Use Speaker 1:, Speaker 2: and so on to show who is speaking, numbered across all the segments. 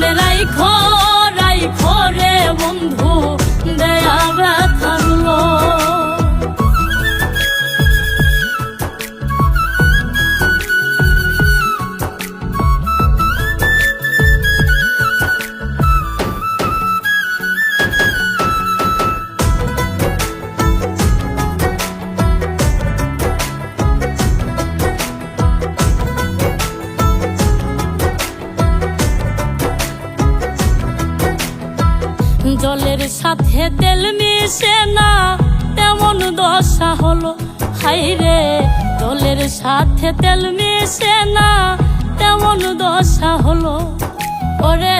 Speaker 1: মনে রাইখো রাইখো রে বন্ধু। জলের সাথে তেল মিশে না। তেমন দশা হলো হাইরে জলের সাথে তেল মিশে না। তেমন দশা হলো। ওরে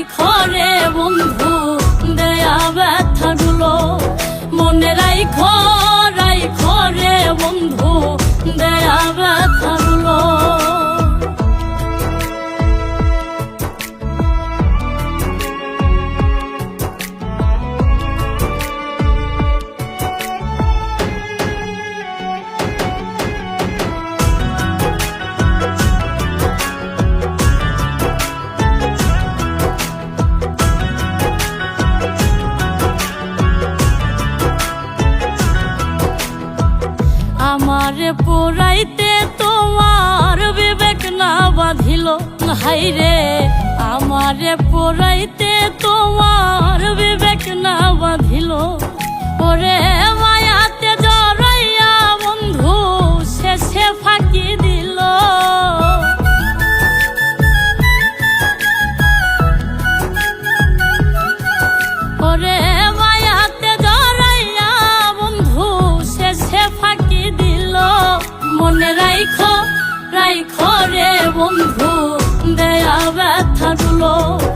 Speaker 1: রাইখো রে বন্ধু দেয়া ব্যথাগুলো মনে রাইখো রাইখো আমারে পোড়াইতে তোমার বিবেক না বাঁধিল। হাইরে আমার পোড়াইতে ব্যথাগুলো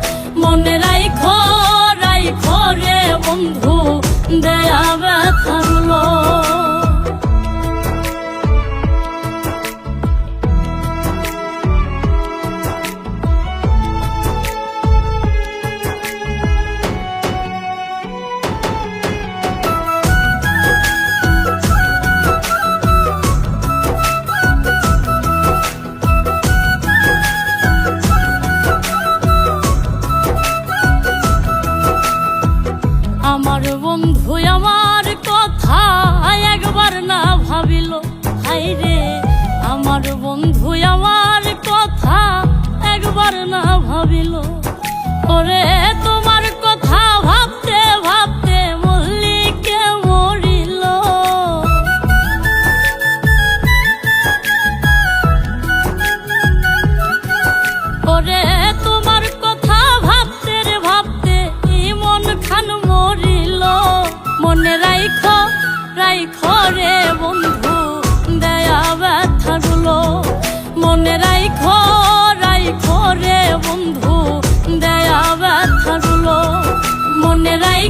Speaker 1: আমার বন্ধু, আমার কথা একবার না ভাবিল। ওরে, তোমার কথা ভাবতে ভাবতে মল্লিকে মরিল। ওরে, তোমার কথা ভাবতে রে ভাবতে এই মন খান মরিল। মনে রাইখো রাইখো রে বন্ধু।